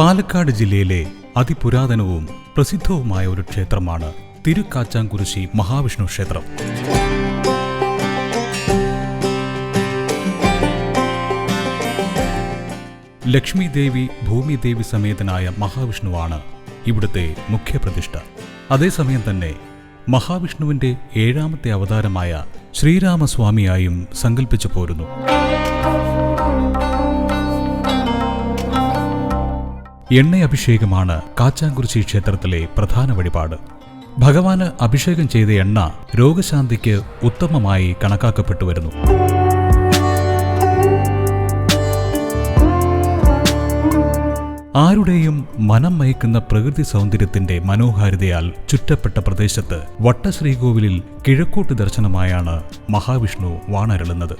പാലക്കാട് ജില്ലയിലെ അതിപുരാതനവും പ്രസിദ്ധവുമായ ഒരു ക്ഷേത്രമാണ് തിരുക്കാച്ചാങ്കുരിശി മഹാവിഷ്ണു ക്ഷേത്രം. ലക്ഷ്മി ദേവി ഭൂമി ദേവി സമേതനായ മഹാവിഷ്ണുവാണ് ഇവിടുത്തെ മുഖ്യപ്രതിഷ്ഠ. അതേസമയം തന്നെ മഹാവിഷ്ണുവിന്റെ ഏഴാമത്തെ അവതാരമായ ശ്രീരാമസ്വാമിയായും സങ്കല്പിച്ചു പോരുന്നു. എണ്ണയഭിഷേകമാണ് കാച്ചാങ്കുറിശി ക്ഷേത്രത്തിലെ പ്രധാന വഴിപാട്. ഭഗവാന് അഭിഷേകം ചെയ്ത എണ്ണ രോഗശാന്തിക്ക് ഉത്തമമായി കണക്കാക്കപ്പെട്ടു വരുന്നു. ആരുടെയും മനം മയക്കുന്ന പ്രകൃതി സൗന്ദര്യത്തിന്റെ മനോഹാരിതയാൽ ചുറ്റപ്പെട്ട പ്രദേശത്ത് വട്ടശ്രീകോവിലിൽ കിഴക്കോട്ട് ദർശനമായാണ് മഹാവിഷ്ണു വാണരുളുന്നത്.